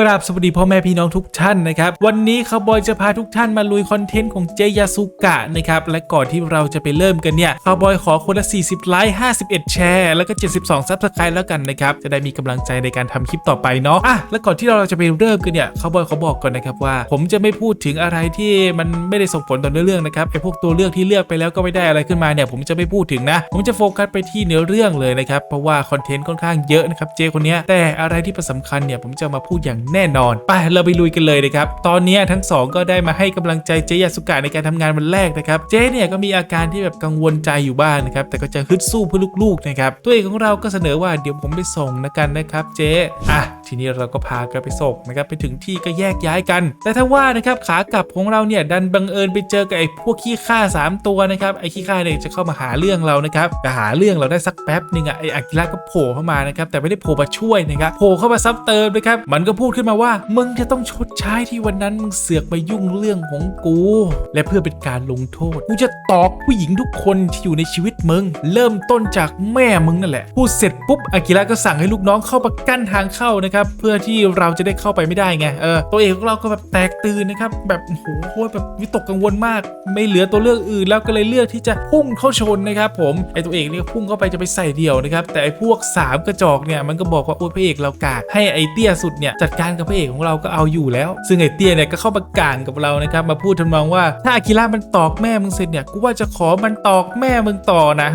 กราบสวัสดีพ่อแม่พี่น้องทุกท่านนะครับวันนี้คาวบอยจะพาทุกท่านมาลุยคอนเทนต์ของเจยาสุกะนะครับและก่อนที่เราจะไปเริ่มกันเนี่ยคาวบอยขอคนละ 40 ไลค์51 แชร์ แล้วก็ 72ซับสไครต์แล้วกันนะครับจะได้มีกำลังใจในการทำคลิปต่อไปเนาะอะและก่อนที่เราจะไปเริ่มกันเนี่ยคาวบอยขอบอกก่อนนะครับว่า ผมจะไม่พูดถึงอะไรที่มันไม่ได้ส่งผลต่อเนื้อเรื่องนะครับไอพวกตัวเลือกที่เลือกไปแล้วก็ไม่ได้อะไรขึ้นมาเนี่ยผมจะไม่พูดถึงนะ ผมจะโฟกัสไปที่เนื้อเรื่องเลยนะครับเพราะว่าคอนเทนต์ค่อนข้างเยอะนะครับเจคนนี้แต่อะไรที่ป็นสำคัญเนี่ยผมจะมาพูดอย่างแน่นอน ไปเราไปลุยกันเลยนะครับ ตอนนี้ทั้งสองก็ได้มาให้กำลังใจเจยาสุกะในการทำงานวันแรกนะครับ เจเนี่ยก็มีอาการที่แบบกังวลใจอยู่บ้างนะครับ แต่ก็จะฮึดสู้เพื่อลูกๆนะครับ ตัวเอกของเราก็เสนอว่าเดี๋ยวผมไปส่งนะกันนะครับ เจอะทีนี้เราก็พากันไปส่งนะครับไปถึงที่ก็แยกย้ายกัน แต่ถ้าว่านะครับขากลับของเราเนี่ยดันบังเอิญไปเจอกับไอ้พวกขี้ข้าสามตัวนะครับไอ้ขี้ข้าเนี่ยจะเข้ามาหาเรื่องเรานะครับแต่หาเรื่องเราได้สักแป๊บหนึ่งอะไอ้อากิระก็โผล่เข้ามานะครับแต่ไม่ได้โผล่มาช่วยนะครับโผล่เข้ามาซ้ำเติมนะครับมันก็พูดขึ้นมาว่ามึงจะต้องชดใช้ที่วันนั้นมึงเสือกมายุ่งเรื่องของกู และเพื่อเป็นการลงโทษกูจะตอกผู้หญิงทุกคนที่อยู่ในชีวิตมึง เริ่มต้นจากแม่มึงนั่นแหละพูดเสร็จปุ๊บอากิระก็สั่งให้ลูกน้องเข้ามากั้นทางเข้านะครับเพื่อที่เราจะได้เข้าไปไม่ได้ไงเออตัวเอกของเราก็แบบแตกตื่นนะครับแบบโอ้โหแบบวิตกกังวลมาก ไม่เหลือตัวเลือกอื่นแล้วก็เลยเลือกที่จะพุ่งเข้าชนนะครับผมไอตัวเอกเนี่ยพุ่งเข้าไปจะไปใส่เดี่ยวนะครับแต่ไอพวกสามกระจอกเนี่ยมันก็บอกว่าโอ้ยพระเอกเรากากให้ไอเตี้ยสุดเนี่ยจัดการกับพระเอกของเราก็เอาอยู่แล้ว ซึ่งไอเตี้ยเนี่ยก็เข้ามากางกับเรานะครับมาพูดทำนองว่าถ้าอากิระมันตอกแม่มึงเสร็จเนี่ยกูว่าจะขอมันตอกแม่มึงต่อนะ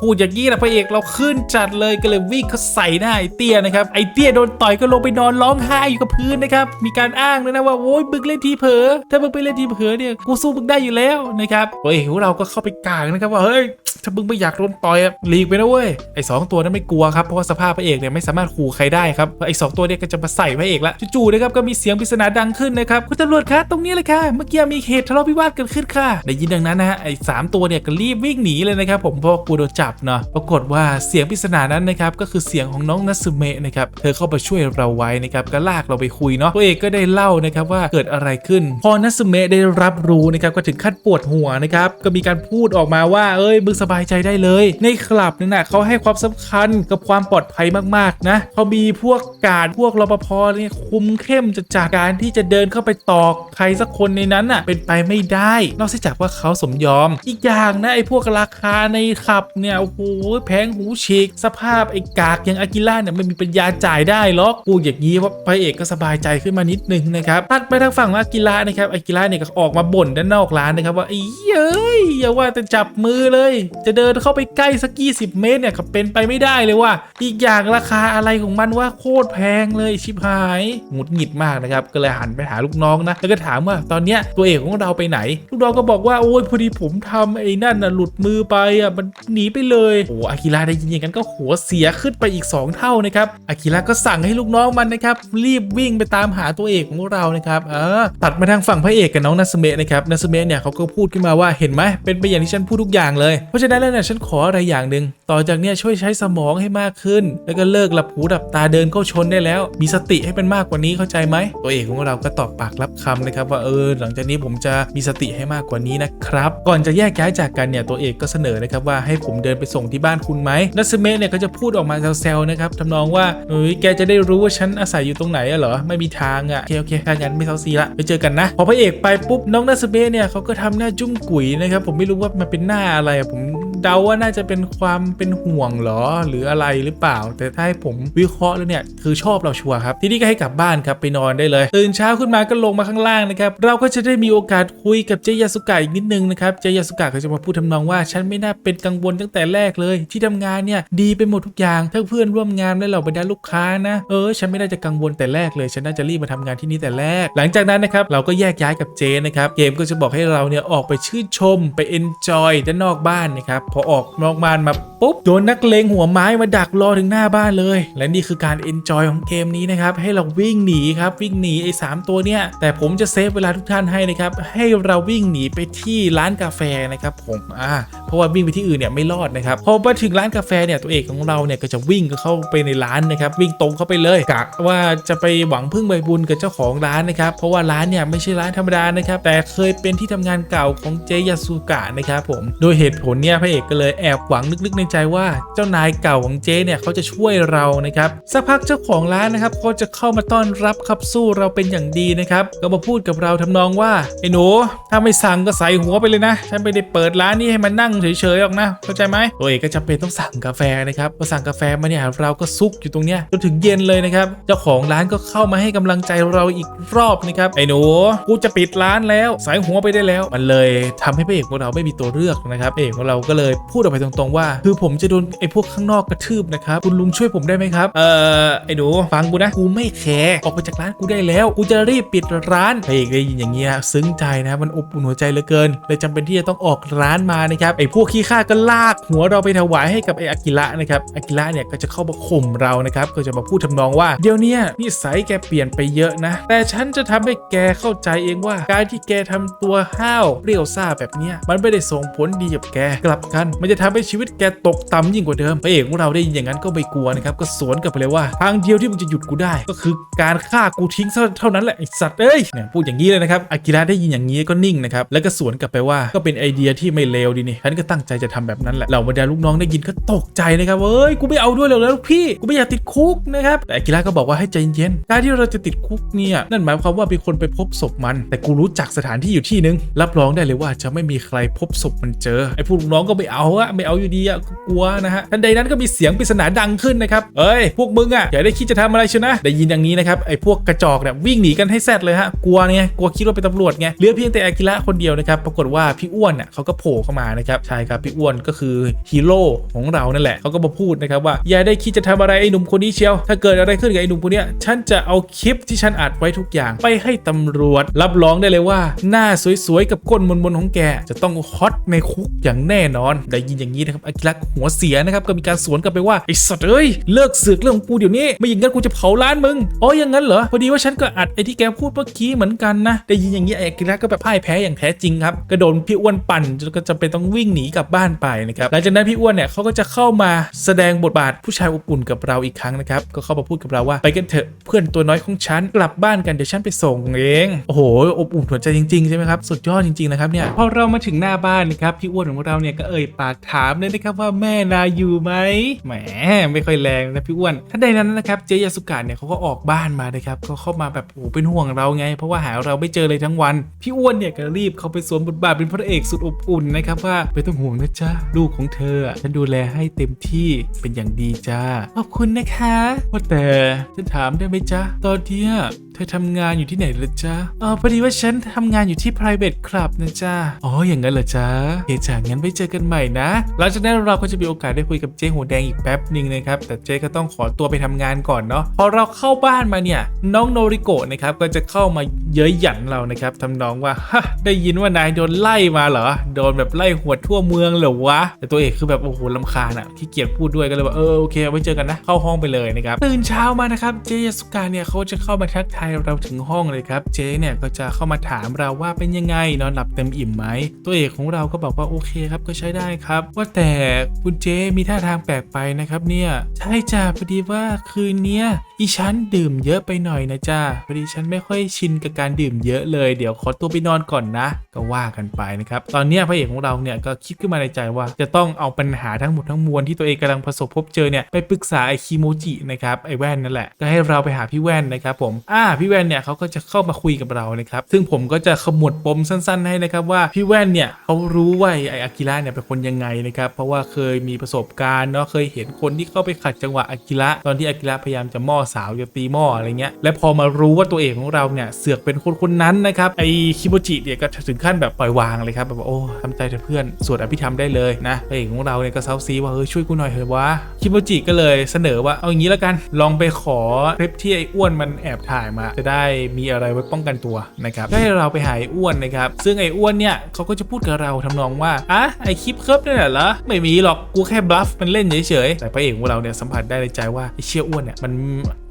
พูดอย่างนี้นะพระเอกเราขึ้นจัดเลยก็เลยวิ่งเขาใส่หน้าไอเตี้ยนะครับไอเตี้ยโดนต่อยก็ลงไปนอนร้องไห้อยู่กับพื้นนะครับมีการอ้างด้วยนะว่าโอ้ยมึงเล่นทีเผลอถ้ามึงไปเล่นทีเผลอเนี่ยกูสู้มึงได้อยู่แล้วนะครับตัวเอกของเราก็เข้าไปกลางนะครับว่าเฮ้ย ถ้ามึงไม่อยากโดนต่อยหลีกไปนะเว้ยไอ้สองตัวนั้นไม่กลัวครับเพราะว่าสภาพพระเอกเนี่ยไม่สามารถขู่ใครได้ครับไอ้สองตัวเนี่ยก็จะมาใส่พระเอกละจู่ๆนะครับก็มีเสียงปริศนาดังขึ้นนะครับคุณตำรวจคะตรงนี้เลยค่ะเมื่อกี้มีเหตุทะเลาะวิวาทเกิดขึ้นค่ะได้ยินดังนั้นนะฮะไอ้สามตัวเนี่ยก็รีบวิ่งหนีเลยนะครับผมเพราะกลัวโดนจับเนาะปรากฏว่าเสียงปริศนานั้นนะครับก็คือเสียงของน้องนัสเมะนะครับเธอเข้าไปช่วยเราไว้นะครับก็ลากเราไปคุยเนาะตัวเอกก็ได้เล่านะครับว่าเกิดอะไรขึ้น พอนัสเมะได้รับรู้นะครับก็ถึงขั้นปวดหัวนะครับก็มีการพูดออกมาว่าเอ้ยมึงสบายใจได้เลย ในคลับนั่นนะเขาให้ความสำคัญกับความปลอดภัยมากๆนะเขามีพวกการพวกรปภเนี่ยคุมเข้มจจากการที่จะเดินเข้าไปตอกใครสักคนในนั้นน่ะเป็นไปไม่ได้ นอกจากว่าเขาสมยอม อีกอย่างนะไอ้พวกราคาในคลับเนี่ยโอ้โหแพงหูฉีกสภาพไอ้กากอย่างอากิล่าเนี่ยไม่มีปัญญาจ่ายได้หรอกกูอย่างนี้ว่าพระเอกก็สบายใจขึ้นมานิดนึงนะครับตัดไปทางฝั่งองอากิล่านะครับอากิล่าเนี่ยก็ออกมาบ่นด้านนอกร้านนะครับว่าไอ้เย้ยอย่าว่าแต่จับมือเลยจะเดินเข้าไปใกล้สัก20เมตรเนี่ยก็เป็นไปไม่ได้เลยว่า อีกอย่างราคาอะไรของมันว่าโคตรแพงเลยชิบหายหงุดหงิดมากนะครับก็เลยหันไปหาลูกน้องนะแล้วก็ถามว่าตอนเนี้ยตัวเอกของเราไปไหน ลูกน้องก็บอกว่าโอ้ยพอดีผมทำไอ้นั่นน่ะหลุดมือไปอะมันหนีไปเลยโอ้อากิระได้ยินอย่างนั้นก็หัวเสียขึ้นไปอีก 2 เท่านะครับอากิระก็สั่งให้ลูกน้องมันนะครับรีบวิ่งไปตามหาตัวเอกของเรานะครับเออตัดมาทางฝั่งพระเอกกับน้องนัสเมะนะครับนัสเมะเนี่ยเขาก็พูดขึ้นมาว่าเห็นไหมเป็นไปอย่างที่ฉันพูดทุกอย่างเลยเพราะฉะนั้นแล้วเนี่ยฉันขออะไรอย่างหนึ่งต่อจากเนี้ยช่วยใช้สมองให้มากขึ้น แล้วก็เลิกหลับหูหลับตาเดินเข้าชนได้แล้ว มีสติให้เป็นมากกว่านี้เข้าใจไหมตัวเอกของเราก็ตอบปากรับคำนะครับว่าเออ หลังจากนี้ผมจะมีสติให้มากกว่านี้นะครับ ก่อนจะแยกย้ายจากกันเนี่ยตัวเอกก็เสนอนะครับว่าให้ผมเดินไปส่งที่บ้านคุณไหมนัสเมะเนี่ยก็จะพูดออกมาแซวๆนะครับทำนองว่าเอ้ยแกจะได้รู้ว่าฉันอาศัยอยู่ตรงไหนอะเหรอไม่มีทางอะโอเคโอเคถ้างั้นไม่เซาซีละไปเจอกันนะพอพระเอกไปปุ๊บน้องนัสเมะเนี่ยเขาก็ทำหน้าจุ้มกุ๋ยนะครับผมไม่รู้ว่ามันเป็นหน้าอะไรผมเดาว่าน่าจะเป็นความเป็นห่วงหรอ หรืออะไรหรือเปล่า แต่ถ้าให้ผมวิเคราะห์แล้วเนี่ยคือชอบเราชัวร์ครับ ทีนี้ก็ให้กลับบ้านครับไปนอนได้เลย ตื่นเช้าขึ้นมาก็ลงมาข้างล่างนะครับ เราก็จะได้มีโอกาสคุยกับเจยาสุกะอีกนิดนึงนะครับ เจยาสุกะก็จะมาพูดทำนองว่า ฉันไม่น่าเป็นกังวลตั้งแต่แรกเลย ที่ทำงานเนี่ยดีไปหมดทุกอย่างทั้งเพื่อนร่วมงานและเหล่าบรรดาลูกค้านะเออฉันไม่น่าจะกังวลแต่แรกเลย ฉันน่าจะรีบมาทำงานที่นี่แต่แรก หลังจากนั้นนะครับเราก็แยกย้ายกับเจนะครับเกมก็จะบอกให้เราเนี่ยออกไปชื่นชมไปเอนจอยด้านนอกบ้านนะครับ พอออกนอกบ้านมาปุ๊บโดนนักเลงหัวไม้มาดักรอถึงหน้าบ้านเลย และนี่คือการเอนจอยของเกมนี้นะครับ ให้เราวิ่งหนีครับ วิ่งหนีไอ้สามตัวเนี่ย แต่ผมจะเซฟเวลาทุกท่านให้นะครับ ให้เราวิ่งหนีไปที่ร้านกาแฟนะครับผมอ่าเพราะว่าวิ่งไปที่อื่นเนี่ยไม่รอดนะครับพอมาถึงร้านกาแฟเนี่ยตัวเอกของเราเนี่ยก็จะวิ่งเข้าไปในร้านนะครับ วิ่งตรงเข้าไปเลยกะว่าจะไปหวังพึ่งใบบุญกับเจ้าของร้านนะครับ เพราะว่าร้านเนี่ยไม่ใช่ร้านธรรมดานะครับแต่เคยเป็นที่ทำงานเก่าของเจยาสุกะนะครับผมโดยเหตุผลเนี่ยพระเอกก็เลยแอบหวังลึกๆในใจว่าเจ้านายเก่าของเจ๊เนี่ยเขาจะช่วยเรานะครับสักพักเจ้าของร้านนะครับเขาจะเข้ามาต้อนรับครับสู้เราเป็นอย่างดีนะครับก็มาพูดกับเราทำนองว่าไอ้หนูถ้าไม่สั่งก็ใส่หัวไปเลยนะ ฉันไม่ได้เปิดร้านนี้ให้มันนั่งเฉยๆหรอกนะเข้าใจไหมตัวเอกก็จำเป็นต้องสั่งกาแฟนะครับพอสั่งกาแฟมาเนี่ยเราก็ซุกอยู่ตรงเนี้ยจนถึงเย็นเลยนะครับเจ้าของร้านก็เข้ามาให้กำลังใจเราอีกรอบนะครับไอ้หนูกูจะปิดร้านแล้วใส่หัวไปได้แล้ว มันเลยทำให้พระเอกของเราไม่มีตัวเลือกนะครับพระเอกของเราก็เลยพูดออกไปตรงๆว่า คือผมจะโดนไอ้พวกข้างนอกกระทืบนะครับคุณลุงช่วยผมได้ไหมครับเออไอ้หนูฟังกูนะกูไม่แคร์ออกไปจากร้านกูได้แล้วกูจะรีบปิดร้านพระเอกได้ยินอย่างเงี้ยซึ้งใจนะมันอบอุ่นหัวใจเหลือเกิน เลยจำเป็นที่จะต้องออกร้านมานะครับไอ้พวกขี้ข้าก็ลากหัวเราไปถวายให้กับไอ้อากิระนะครับอากิระเนี่ยก็จะเข้ามาข่มเรานะครับก็จะมาพูดทำนองว่าเดี๋ยวนี้นิสัยแกเปลี่ยนไปเยอะนะ แต่ฉันจะทำให้แกเข้าใจเองว่า การที่แกทำตัวห้าวเปรี้ยวซ่าแบบเนี้ยมันไม่ได้ส่งผลดีกับแกกลับกัน มันจะทำให้ชีวิตแกตกต่ำยิ่งกว่าเดิมพระเอกของเราได้ยินอย่างนั้นก็ไม่กลัวนะครับก็สวนกลับไปเลยว่าทางเดียวที่มึงจะหยุดกูได้ ก็คือการฆ่ากูทิ้งเท่านั้นแหละไอสัตว์เอ้ยเนี่ยพูดอย่างนี้เลยนะครับอากิระได้ยินอย่างนี้ก็นิ่งนะครับแล้วก็สวนกลับไปว่าก็เป็นไอเดียที่ไม่เลวดีนี่ฉันก็ตั้งใจจะทำแบบนั้นแหละเหล่าบรรดาลูกน้องได้ยินก็ตกใจนะครับเอ้ยกูไม่เอาด้วยเลยแล้วพี่กูไม่อยากติดคุกนะครับแต่อากิระก็บอกว่าให้ใจเย็นการที่เราจะติดคุกเนี่ยนั่นหมายความว่ามีคนไปพบศพมัน แต่กูรู้จักสถานที่อยู่ที่นึงรับรองได้เลยว่าจะไม่มีใครพบศพมันเจอไอ้พวกลูกน้องก็ไม่เอาอะไม่เอาอยู่ดีอะกลัวนะฮะทันใดนั้นก็มีเสียงปริศนาดังขึ้นนะครับเอ้ยพวกมึงอะอย่าได้คิดจะทำอะไรชนะได้ยินอย่างนี้นะครับไอ้พวกกระจอกเนี่ยวิ่งหนีกันให้แซดเลยฮะกลัวไงกลัวคิดว่าเป็นตำรวจไงเหลือเพียงแต่อากิระคนเดียวนะครับปรากฏว่าพี่อ้วนน่ะเขาก็โผล่เข้ามานะครับใช่ครับพี่อ้วนก็คือฮีโร่ของเรานั่นแหละเขาก็มาพูดนะครับว่าอย่าได้คิดจะทำอะไรไอ้หนุ่มคนนี้เชียว ถ้าเกิดอะไรขึ้นกับไอ้หนุ่มคนเนี้ยฉันจะเอาคลิปที่ฉันอัดไว้ทุกอย่าง ไปให้ตำรวจ รับรองได้เลยว่า หน้าสวยๆกับก้นมนๆของแกจะต้องฮอตในคุกอย่างแน่นอน ได้ยินอย่างนี้นะครับอากิระหัวเสียนะครับก็มีการสวนกลับไปว่าไอ้สัตว์เอ้ยเลิกสือกเรื่องกูเดี๋ยวนี้ไม่อย่างนั้นกูจะเผาร้านมึงอ๋ออย่างนั้นเหรอพอดีว่าฉันก็อัดไอ้ที่แกพูดเมื่อกี้เหมือนกันนะ ได้ยินอย่างนี้อากิระก็แบบพ่ายแพ้อย่างแท้จริงครับก็โดนพี่อ้วนปั่นจนก็จะเป็นต้องวิ่งหนีกลับบ้านไปนะครับหลังจากนั้นพี่อ้วนเนี่ยเขาก็จะเข้ามาแสดงบทบาทผู้ชายอบอุ่นกับเราอีกครั้งนะครับก็เข้ามาพูดกับเราว่าไปกันเถอะเพื่อนตัวน้อยของฉันกลับบ้านกันเดี๋ยวฉันไปส่งเองโอ้โหอบอุ่นหัวใจจริงๆใช่ไหมครับสุดยอดจริงๆนะครับเนี่ยพอเรามาถึงหน้าบ้านนะครับพี่อ้วนของเราเนี่ยก็เอ่ยปากถามเลยนะครับว่าแม่นาอยู่ไหมแหมไม่ค่อยแรงนะพี่อ้วนท่านใดนั้นนะครับเจยาสุกะเนี่ยเขาก็ออกบ้านมานะครับก็เข้ามาแบบโอ้เป็นห่วงเราไง เพราะว่าหาเราไม่เจอเลยทั้งวัน พี่อ้วนเนี่ยก็รีบเข้าไปสวมบทบาทเป็นพระเอกสุดอบอุ่นนะครับว่าไม่ต้องห่วงนะจ๊ะลูกของเธออะฉันดูแลให้เต็มที่เป็นอย่างดีจ้าขอบคุณนะคะว่าแต่ฉันถามได้ไหมจ๊ะตอนเนี้ย เธอทำงานอยู่ที่ไหนล่ะจ๊ะอ๋อพอดีว่าฉันทำงานอยู่ที่ private club นะจ๊ะ อ๋อ อย่างนั้นเหรอจ๊ะเฮจ้างั้นไว้เจอกันใหม่นะ หลังจากนั้นเราก็จะมีโอกาสได้คุยกับเจ๊หัวแดงอีกแป๊บหนึ่งนะครับ แต่เจ๊ก็ต้องขอตัวไปทำงานก่อนเนาะ พอเราเข้าบ้านมาเนี่ย น้องโนริโกะนะครับ ก็จะเข้ามาเย้ยหยันเรานะครับทำนองว่า ฮะ ได้ยินว่านายโดนไล่มาเหรอ โดนแบบไล่หัวทั่วเมืองเหรอวะ แต่ตัวเอกคือแบบโอ้โหลำคาญอะขี้เกียจพูดด้วยก็เลยว่า เออ โอเค ไว้เจอกันนะ เข้าห้องไปเลยนะครับ ตื่นเช้ามานะครับ เจยสุกะเนี่ยเขาจะเข้ามาทักทายเราถึงห้องเลยครับ เจ๊เนี่ยก็จะเข้ามาถามเราว่าเป็นยังไงนอนหลับเต็มอิ่มไหม ตัวเอกของเราก็บอกว่าโอเคครับก็ใช้ได้ครับ ว่าแต่คุณเจ๊มีท่าทางแปลกไปนะครับเนี่ยใช่จ้าพอดีว่าคืนเนี้ยอีฉันดื่มเยอะไปหน่อยนะจ้าพอดีฉันไม่ค่อยชินกับการดื่มเยอะเลยเดี๋ยวขอตัวไปนอนก่อนนะ ก็ว่ากันไปนะครับตอนนี้พระเอกของเราเนี่ยก็คิดขึ้นมาในใจว่าจะต้องเอาปัญหาทั้งหมดทั้งมวลที่ตัวเองกำลังประสบพบเจอเนี่ยไปปรึกษาไอคิโมจินะครับไอแว่นนั่นแหละก็ให้เราไปหาพี่แว่นนะครับผมอ่าพี่แว่นเนี่ยเขาก็จะเข้ามาคุยกับเรานะครับซึ่งผมก็จะขมวดปมสั้น ๆ ให้นะครับว่าพี่แว่นเนี่ยเขารู้ว่าไออากิระเนี่ยเป็นคนยังไงนะครับเพราะว่าเคยมีประสบการณ์เนาะเคยเห็นคนที่เข้าไปขัดจังหวะอากิระตอนที่อากิระพยายามจะม่อสาวจะตีหม้ออะไรเงี้ยและพอมารู้ว่าตัวเอกของเราเนี่ยเสือกเป็นคนคนนั้นนะครับไอคิโมจิเนี่ยก็ถึงขั้นแบบปล่อยวางเลยครับแบบโอ้ทำใจเถอะเพื่อนสวดอภิธรรมได้เลยนะพระเอกของเราเนี่ยก็เซาซีว่าเฮ้ยช่วยกูหน่อยเถอะวะ คิโมจิก็เลยเสนอว่าเอาอย่างนี้แล้วกันลองไปขอคลิปที่ไอ้อ้วนมันแอบถ่ายมา จะได้มีอะไรไว้ป้องกันตัวนะครับก็ให้เราไปหาไอ้อ้วนนะครับซึ่งไอ้อ้วนเนี่ยเขาก็จะพูดกับเราทำนองว่าอะไอ้คลิปเคิร์ฟนี่นแหละเหรอไม่มีหรอกกูแค่บลัฟมันเล่นเฉยๆแต่พระเอกของเราเนี่ยสัมผัสได้ในใจว่าไอ้เชี่ยอ้วนเนี่ยมัน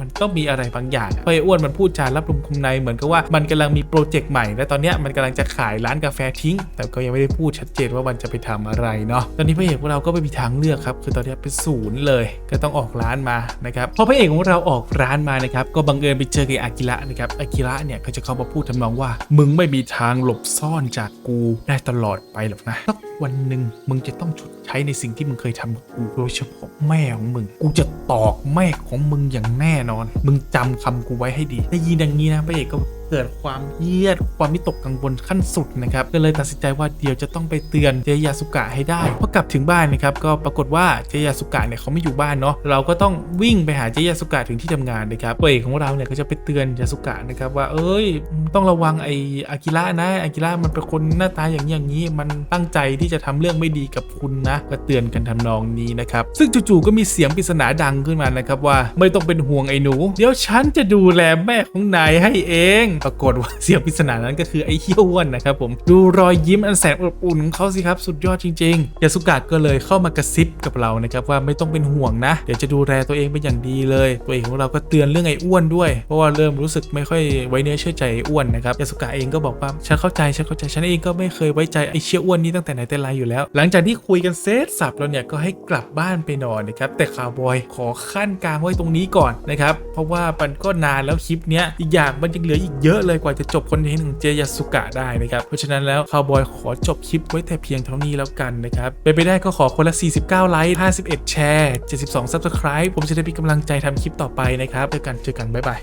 มันต้องมีอะไรบางอย่างพระไอ้อ้วนมันพูดจารับลมคุมในเหมือนกับว่ามันกำลังมีโปรเจกต์ใหม่และตอนเนี้ยมันกำลังจะขายร้านกาแฟทิ้ง แต่ก็ยังไม่ได้พูดชัดเจนว่ามันจะไปทำอะไรเนาะตอนนี้พระเอกของเราก็ไม่มีทางเลือกครับคือตอนนี้เป็นศูนย์เลยก็ต้องออกร้านมานะครับพอพระเอกของเราออกร้านมานะครับก็บังเอิญไปเจอกับอากิระนะครับอากิระเนี่ยก็จะเข้ามาพูดทำนองว่า มึงไม่มีทางหลบซ่อนจากกูได้ตลอดไปหรอกนะสักวันหนึ่งมึงจะต้องชดใช้ในสิ่งที่มึงเคยทำกับกูโดยเฉพาะแม่ของมึง กูจะตอกแม่ของมึงอย่างแน่นอน มึงจำคำกูไว้ให้ดีได้ยินอย่างนี้นะพระเอกก็ เกิดความเครียด ความมิตกกังวลขั้นสุดนะครับก็เลยตัดสินใจว่าเดี๋ยวจะต้องไปเตือนเจยาสุกะให้ได้พอกลับถึงบ้านนะครับก็ปรากฏว่าเจยาสุกะเนี่ยเขาไม่อยู่บ้านเนาะเราก็ต้องวิ่งไปหาเจยาสุกะถึงที่ทำงานนะครับเอกของเราเนี่ยก็จะไปเตือนยาสุกะนะครับว่าเอ้ยต้องระวังไออากิระนะอากิระมันเป็นคนหน้าตาอย่างนี้อย่างนี้มันตั้งใจที่จะทำเรื่องไม่ดีกับคุณนะก็เตือนกันทำนองนี้นะครับซึ่งจู่ๆก็มีเสียงปริศนาดังขึ้นมานะครับว่าไม่ต้องเป็นห่วงไอ้หนู เดี๋ยวฉันจะดูแลแม่ของนายให้เองปรากฏว่าเสียงปริศนานั้นก็คือไอ้เหี้ยวอ้วนนะครับผมดูรอยยิ้มอันแสนอบอุ่นของเขาสิครับสุดยอดจริงๆยาสุกะก็เลยเข้ามากระซิบกับเรานะครับว่าไม่ต้องเป็นห่วงนะเดี๋ยวจะดูแลตัวเองเป็นอย่างดีเลย ตัวเองของเราก็เตือนเรื่องไอ้อ้วนด้วยเพราะว่าเริ่มรู้สึกไม่ค่อยไว้เนื้อเชื่อใจไอ้อ้วนนะครับยาสุกะเองก็บอกว่าฉันเข้าใจฉันเข้าใจฉันเองก็ไม่เคยไว้ใจไอ้เชี่ยอ้วนนี้ตั้งแต่ไหนแต่ไรอยู่แล้ว หลังจากที่คุยกันเซตสับแล้วเนี่ยก็ให้กลับบ้านไปนอนนะครับแต่คาวบอยขอขั้นกลางไว้ตรงนี้ก่อนนะครับเพราะว่ามันก็นานแล้วคลิปเนี้ยอีกอย่างมันยังเหลืออีกเยอะเลยกว่าจะจบคอนเทนต์ของเจยาสุกะได้นะครับ เพราะฉะนั้นแล้วคาวบอยขอจบคลิปไว้แต่เพียงเท่านี้แล้วกันนะครับเป็นไปได้ก็ขอคนละ 49 ไลค์ 51 แชร์ 72 Subscribe ผมจะได้มีกำลังใจทำคลิปต่อไปนะครับเจอกันเจอกันบ๊ายบาย